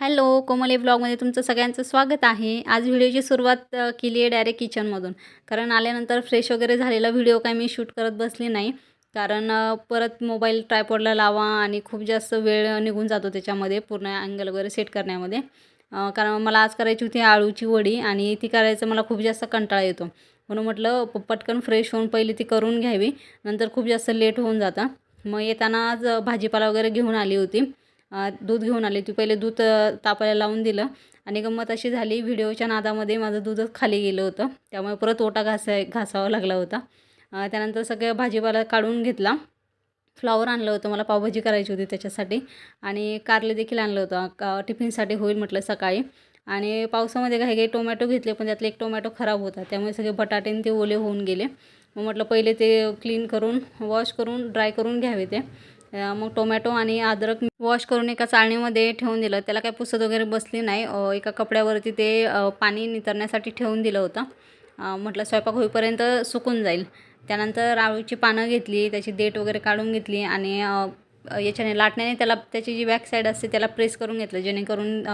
Hello कोमले ब्लॉगमध्ये तुमचं सगळ्यांचं स्वागत आहे. आज व्हिडिओची सुरुवात केली आहे डायरेक्ट किचनमधून कारण आल्यानंतर फ्रेश वगैरे झालेला व्हिडिओ काय मी शूट करत बसली नाही. कारण परत मोबाईल ट्रायपॉडला लावा आणि खूप जास्त वेळ निघून जातो त्याच्यामध्ये पूर्ण अँगल वगैरे सेट करण्यामध्ये. कारण मला आज करायची होती आळूची वडी आणि ती करायचं मला खूप जास्त कंटाळा येतो. म्हणून म्हटलं प- पटकन फ्रेश होऊन पहिली ती करून घ्यावी. नंतर खूप जास्त लेट होऊन जातं. मग येताना आज भाजीपाला वगैरे घेऊन आली होती. दूध घेऊन आले. ती पहिले दूध तापायला लावून दिलं. आणि गंमत अशी झाली व्हिडिओच्या नादामध्ये माझं दूधच खाली गेलं होतं. त्यामुळे परत ओटा घासाय घासावा लागला होता. त्यानंतर सगळं भाजीपाला काढून घेतला. फ्लॉवर आणलं होतं. मला पावभाजी करायची होती त्याच्यासाठी. आणि कारले देखील आणलं होतं. का टिफिनसाठी होईल म्हटलं सकाळी. आणि पावसामध्ये काही काही टोमॅटो घेतले पण त्यातले एक टोमॅटो खराब होता. त्यामुळे सगळे बटाटे ते ओले होऊन गेले. मग म्हटलं पहिले ते क्लीन करून वॉश करून ड्राय करून घ्यावे ते. मग टोमॅटो आणि अद्रक वॉश करून एका चाळणीमध्ये ठेवून दिलं. त्याला काही पुसत वगैरे बसली नाही. एका कपड्यावरती ते पाणी नितरण्यासाठी ठेवून दिलं होतं. म्हटलं स्वयंपाक होईपर्यंत सुकून जाईल. त्यानंतर आळूची पानं घेतली त्याची देठ वगैरे काढून घेतली आणि याच्याने लाटण्याने त्याला त्याची जी बॅक साईड असते त्याला प्रेस करून घेतलं. जेणेकरून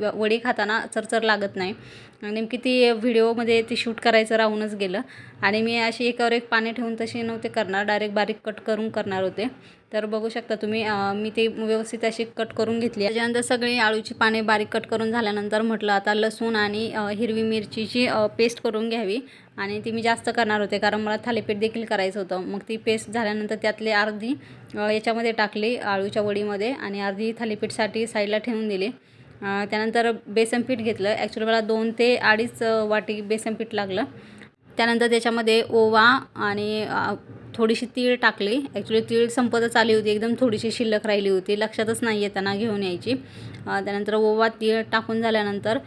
व- वडी खाताना चरचर लागत नाही. नेमकी ती व्हिडिओमध्ये ती शूट करायचं राहूनच गेलं. आणि मी अशी एकावर एक पाने ठेवून तशी नव्हते करणार. डायरेक्ट बारीक कट करून करणार होते. तर बघू शकता तुम्ही मी ते व्यवस्थित अशी कट करून घेतली त्याच्यानंतर सगळी आळूची पाने बारीक कट करून झाल्यानंतर म्हटलं आता लसूण आणि हिरवी मिरचीची पेस्ट करून घ्यावी. आणि ती मी जास्त करणार होते कारण मला थालीपीठ देखील करायचं होतं. मग ती पेस्ट झाल्यानंतर त्यातली अर्धी याच्यामध्ये टाकली आळूच्या वडीमध्ये आणि अर्धी थालीपीठसाठी साईडला ठेवून दिली. त्यानंतर बेसन पीठ घेतलं. ॲक्च्युली मला दोन ते अडीच वाटी बेसन पीठ लागलं. त्यानंतर त्याच्यामध्ये ओवा आणि थोडीशी तीळ टाकली. ॲक्च्युली तीळ संपतच आली होती. एकदम थोडीशी शिल्लक राहिली होती. लक्षातच नाही येताना घेऊन यायची. त्यानंतर ओवा तीळ टाकून झाल्यानंतर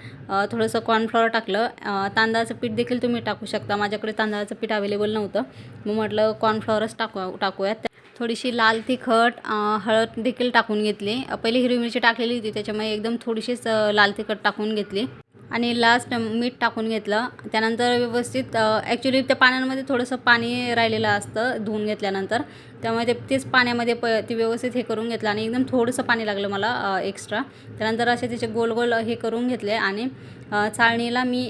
थोडंसं कॉर्नफ्लॉवर टाकलं. तांदळाचं पीठ देखील तुम्ही टाकू शकता. माझ्याकडे तांदळाचं पीठ अवेलेबल नव्हतं. मग म्हटलं कॉर्नफ्लॉवरच टाकू टाकूयात. थोडीशी लाल तिखट हळद देखील टाकून घेतली. पहिले पहिली हिरवी मिरची टाकलेली होती. त्याच्यामुळे एकदम थोडीशीच लाल तिखट टाकून घेतली. आणि लास्ट मीठ टाकून घेतलं. त्यानंतर व्यवस्थित ॲक्च्युली त्या पाण्यामध्ये थोडंसं पाणी राहिलेलं असतं धुवून घेतल्यानंतर. त्यामुळे ते तेच पाण्यामध्ये प ते व्यवस्थित हे करून घेतलं आणि एकदम थोडंसं पाणी लागलं मला एक्स्ट्रा त्यानंतर असे त्याचे गोल गोल हे करून घेतले आणि चाळणीला मी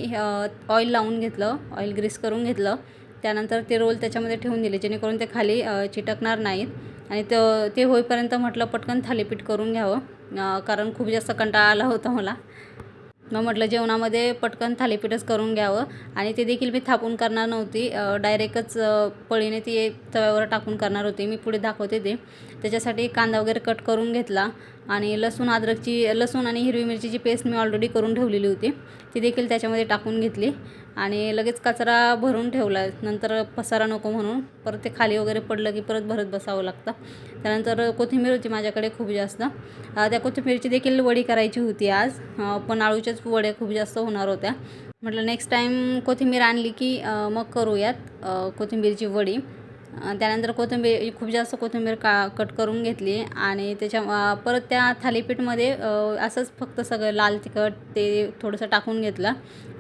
ऑइल लावून घेतलं ऑइल ग्रीस करून घेतलं. त्यानंतर ते रोल त्याच्यामध्ये ठेवून दिले जेणेकरून ते खाली चिटकणार नाहीत. आणि त ते होईपर्यंत म्हटलं पटकन थालीपीठ करून घ्यावं कारण खूप जास्त कंटाळा आला होता मला. मग म्हटलं जेवणामध्ये पटकन थालीपीठच करून घ्यावं. आणि ते देखील मी थापून करणार नव्हती. डायरेक्टच पळीने ती तव्यावर टाकून करणार होती. मी पुढे दाखवते ते. त्याच्यासाठी कांदा वगैरे कट करून घेतला. आणि लसूण अद्रकची लसूण आणि हिरवी मिरचीची पेस्ट मी ऑलरेडी करून ठेवलेली होती ती देखील त्याच्यामध्ये टाकून घेतली. आणि लगेच कचरा भरून ठेवला. नंतर पसारा नको म्हणून परत ते खाली वगैरे पडलं की परत भरत बसावं लागतं. त्यानंतर कोथिंबीर होती माझ्याकडे खूप जास्त. त्या कोथिंबीरची देखील वडी करायची होती आज. पण आळूच्याच वड्या खूप जास्त होणार होत्या. म्हटलं नेक्स्ट टाईम कोथिंबीर आणली की मग करूयात कोथिंबीरची वडी. त्यानंतर कोथिंबीर खूप जास्त कोथिंबीर का कट करून घेतली आणि त्याच्या परत त्या थालीपीठमध्ये असंच फक्त सगळं लाल तिखट ते थोडंसं टाकून घेतलं.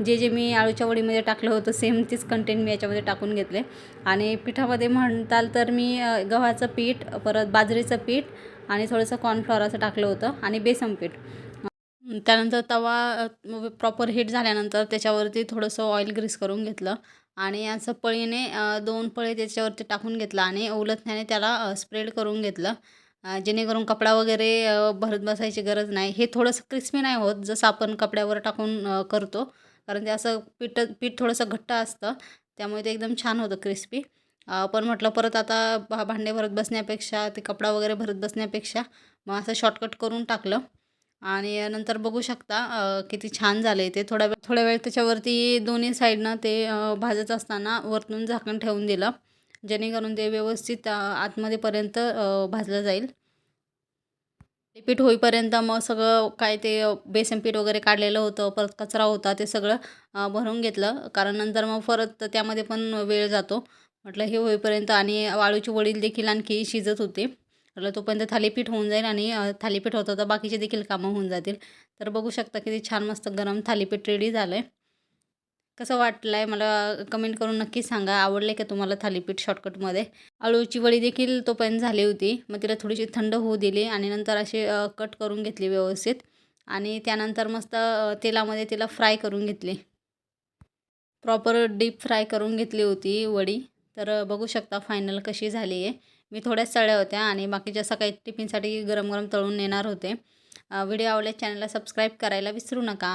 जे जे मी आळूच्या वडीमध्ये टाकलं होतं सेम तीच कंटेंट मी याच्यामध्ये टाकून घेतले. आणि पिठामध्ये म्हणताल तर मी गव्हाचं पीठ परत बाजरीचं पीठ आणि थोडंसं कॉर्नफ्लॉवर असं टाकलं होतं आणि बेसन पीठ. त्यानंतर तवा प्रॉपर हीट झाल्यानंतर त्याच्यावरती थोडंसं ऑइल ग्रीस करून घेतलं आणि असं पळीने दोन पळे त्याच्यावरती टाकून घेतलं आणि उलथण्याने त्याला स्प्रेड करून घेतलं. जेणेकरून कपडा वगैरे भरत बसायची गरज नाही. हे थोडंसं क्रिस्पी नाही होत जसं आपण कपड्यावर टाकून करतो. कारण ते असं पीठ पीठ थोडंसं घट्ट असतं. त्यामुळे ते एकदम छान होतं क्रिस्पी पण म्हटलं परत आता भा भांडे भरत बसण्यापेक्षा ते कपडा वगैरे भरत बसण्यापेक्षा मग असं शॉर्टकट करून टाकलं. आणि नंतर बघू शकता किती छान झाले ते. थोडा वेळ थोड्या वेळ त्याच्यावरती दोन्ही साईडनं ते भाजत असताना वरतून झाकण ठेवून दिलं. जेणेकरून ते व्यवस्थित आतमध्येपर्यंत भाजलं जाईल. ते पीठ होईपर्यंत मग सगळं काय ते बेसन पीठ वगैरे काढलेलं होतं परत कचरा होता ते सगळं भरून घेतलं. कारण नंतर मग परत त्यामध्ये पण वेळ जातो. म्हटलं हे होईपर्यंत आणि वाळूची वडील देखील आणखी शिजत होते. म्हटलं तोपर्यंत थालीपीठ होऊन जाईल आणि थालीपीठ होतं तर बाकीचे देखील कामं होऊन जातील. तर बघू शकता किती छान मस्त गरम थालीपीठ रेडी झालं आहे कसं वाटलं आहे मला कमेंट करून नक्की सांगा. आवडले का तुम्हाला थालीपीठ शॉर्टकटमध्ये आळूची वडी देखील तोपर्यंत झाली होती. मग तिला थोडीशी थंड होऊ दिली आणि नंतर असे कट करून घेतली व्यवस्थित. आणि त्यानंतर मस्त तेलामध्ये तिला फ्राय करून घेतली. प्रॉपर डीप फ्राय करून घेतली होती वडी. तर बघू शकता फायनल कशी झाली आहे मी थोड्याच तळ्या होत्या आणि बाकीच्या सकाळी टिफिनसाठी गरम गरम तळून नेणार होते. व्हिडिओ आवडल्यास चॅनलला सबस्क्राईब करायला विसरू नका.